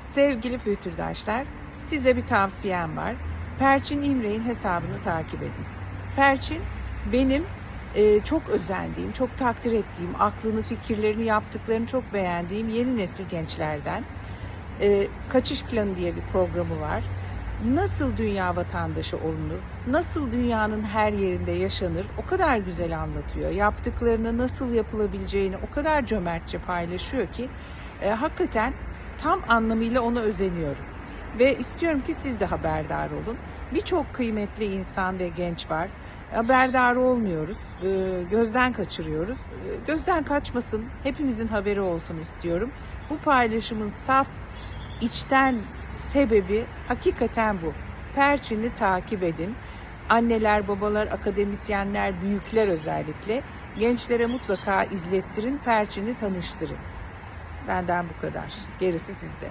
Sevgili fütürdaşlar, size bir tavsiyem var. Perçin İmre'nin hesabını takip edin. Perçin benim e, çok özendiğim, çok takdir ettiğim, aklını, fikirlerini, yaptıklarını çok beğendiğim yeni nesil gençlerden. E, Kaçış Planı diye bir programı var. Nasıl dünya vatandaşı olunur? Nasıl dünyanın her yerinde yaşanır? O kadar güzel anlatıyor. Yaptıklarını nasıl yapılabileceğini o kadar cömertçe paylaşıyor ki e, hakikaten tam anlamıyla ona özeniyorum. Ve istiyorum ki siz de haberdar olun. Birçok kıymetli insan ve genç var. Haberdar olmuyoruz, e, gözden kaçırıyoruz. E, Gözden kaçmasın, hepimizin haberi olsun istiyorum. Bu paylaşımın saf, içten sebebi hakikaten bu. Perçin'i takip edin. Anneler, babalar, akademisyenler, büyükler özellikle gençlere mutlaka izlettirin, Perçin'i tanıştırın. Benden bu kadar. Gerisi sizde.